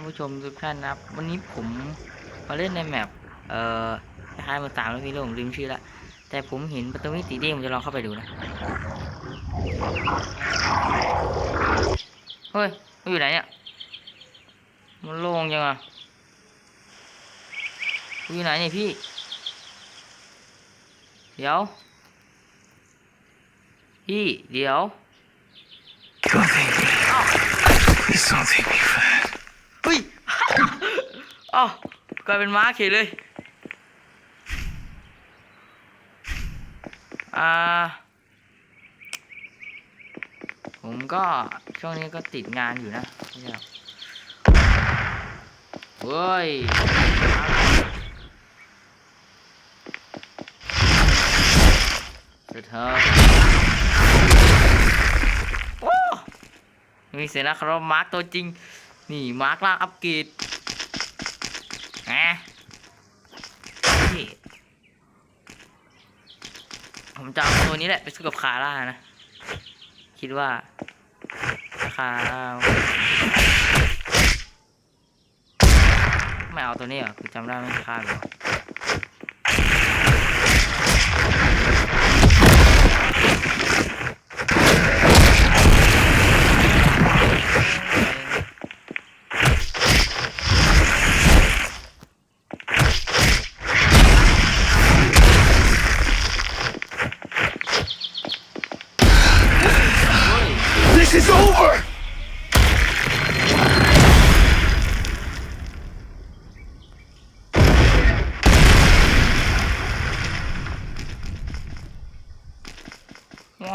านผู้ชมทุกท่านนะครับ วันนี้ผมมาเล่นในแมปเอ่อคล้ายๆมาตามแล้วพี่ลุงลืมชื่อละแต่ผมเห็นประตูมิติเด้งผมจะลองเข้าไปดูนะเฮ้ยมันอยู่ไหนเนี่ยมันโล่งยังอะมันอยู่ไหนเนี่ยพี่ เดี๋ยว พี่ เดี๋ยว Don't อ้าวกลายเป็นม้าเฉยเลย อ่า ผมก็ช่วงนี้ก็ติดงานอยู่นะเฮ้ยสร็จเถอะโอ้มีเสนะครับมาร์กตัวจริง นี่มาร์กล่างอัปเกรด แหมนี่ผมจะเอาตัวนี้แหละไปสู้กับคาร่านะ คิดว่าคาร่าไม่เอาตัวนี้เหรอคือจำได้ไม่คาดหรอ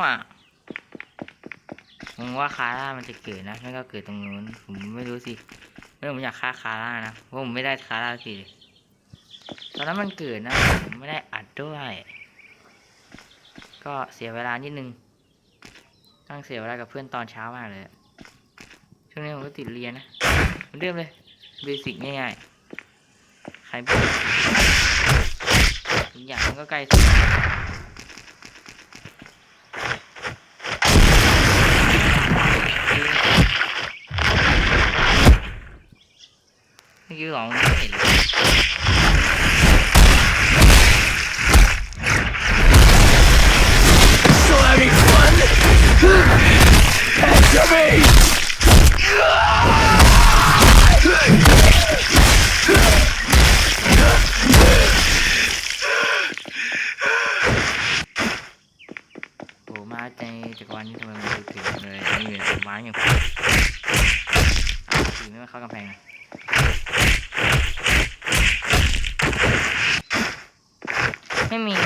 ว่าผมว่าคาร่ามันจะเกิดนะไม่ก็เกิดตรงนู้นผมไม่รู้สิไม่ผมอยากฆ่าคาร่านะเพราะผมไม่ได้คาร่าสิตอนนั้นมันเกิดนะผมไม่ได้อัดด้วย ก็เสียเวลานิดนึงตั้งเสียเวลากับเพื่อนตอนเช้ามากเลยช่วงนี้ผมก็ติดเรียนนะเหมือนเดิมเลยเบสิกง่ายๆใครบอกอีกอย่างมันก็ใกล้สุด เมื่อ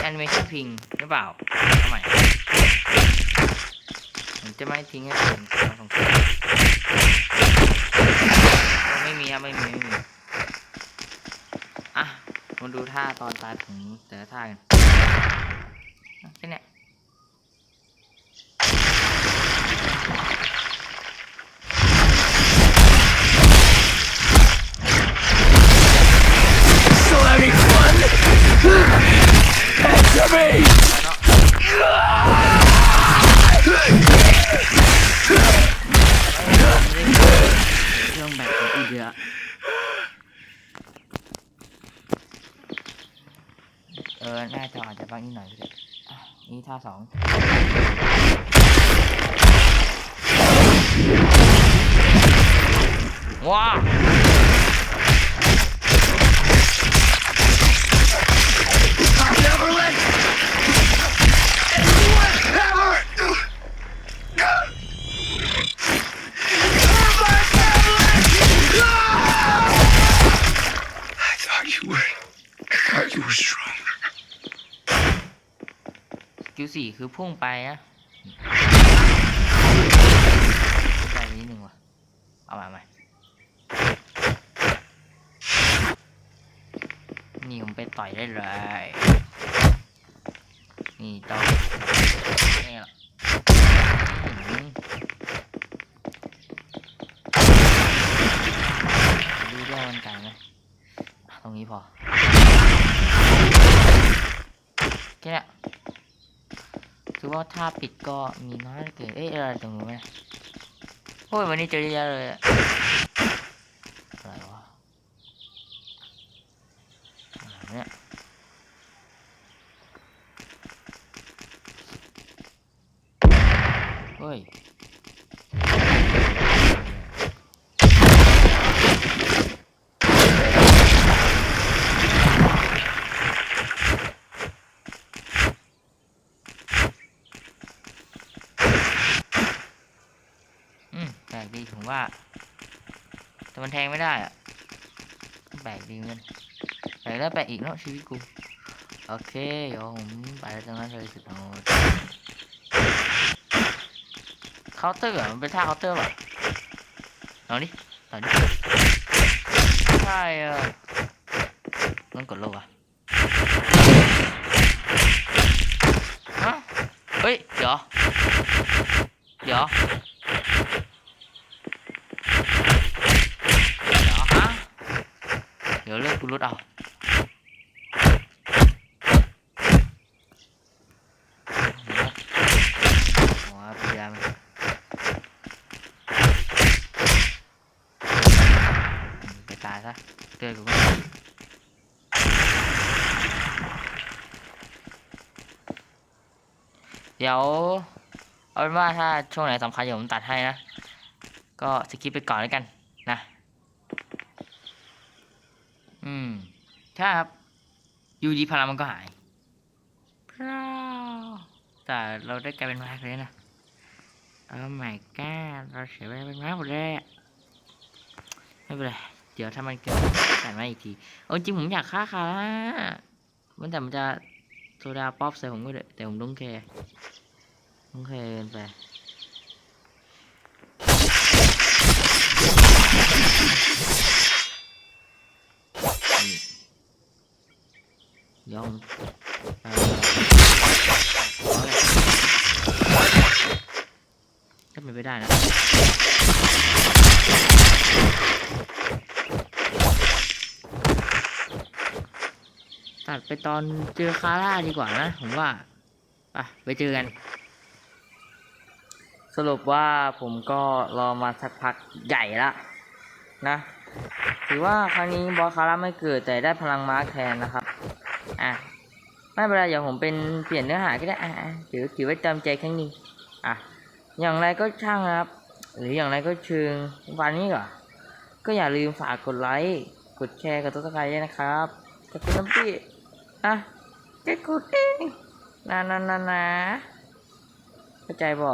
ไม่มีแอนิเมชันพิงหรือเปล่าทำไมผมจะไม่ทิ้งให้เป็นความสงสัยไม่มีครับไม่มีไม่มี อะมาดูท่าตอนตายของแต่ละท่ากัน เออหน้าจออาจจะบ้างนิดหน่อยก็ได้นี่ท่าสองว้า กิลสี่คือพุ่งไปนะไปนิดนึงว่ะ เอามาใหม่นี่ผมไปต่อยได้เลย นี่ต่อยนี่หรอดูเรื่องมันไกลไหมอะตรงนี้พอแค่นี้ คือว่าถ้าปิดก็มีน้อยเกินเอ๊ะอะไรตรงนู้นไหมโอ้ยวันนี้เจอเยอะเลยอะอะไรวะเนี่ยเฮ้ย ว่า แต่มันแทงไม่ได้อะแปลกดีเหมือนแปลกแล้วแปลกอีกเนาะชีวิตกู โอเคเดี๋ยวผมไปตรงนั้นเลยสุดโหดเคาน์เตอร์เหรอมันเป็นท่าเคาน์เตอร์ป่ะลองดิต่อดิใช่เออมันกดโลกอะฮะเฮ้ย เดี๋ยว เดี๋ยว เดี๋ยวฮะเดี๋ยวเลือกกู รุดเอาหัวพยายามไปตายซะเตือนกูก็เดี๋ยว เอาเป็นว่าถ้าช่วงไหนสำคัญเดี๋ยวผมตัดให้นะ ก็สกิปไปก่อนแล้วกันนะ อืม ใช่ครับอยูดีพลังมันก็หายพราวแต่เราได้กลายเป็นไม้เลยนะเออไม่กล้าเราเสียไปเป็นไม้หมดเลยอะไม่เป็นไรเดี๋ยวถ้ามันเกิดแต่มาอีกทีเอาจริงผมอยากฆ่าคาร่ามันแต่มันจะโซดาป๊อปใส่ผมก็ได้แต่ผมต้องแคร์ต้องแคร์เกินไป ยอมเอ่อถ้าเป็นไปได้นะตัดไปตอนเจอคาร่าดีกว่านะ ผมว่าไปไปเจอกัน สรุปว่าผมก็รอมาสักพักใหญ่ละนะ ถือว่าครั้งนี้บอสคาร่าไม่เกิดแต่ได้พลังม้าแทนนะครับ อะไม่เป็นไรเดี๋ยวผมเป็นเปลี่ยนเนื้อหาก็ได้อะถือถือไว้จำใจครั้งนี้อะอย่างไรก็ช่างครับ หรืออย่างไรก็เชิงวันนี้ก่อก็อย่าลืมฝากกดไลค์กดแชร์กับตัวสกายด้วยนะครับขอบคุณน้ำพี่อะแค่กดเองนะนะนะนะเข้าใจบ่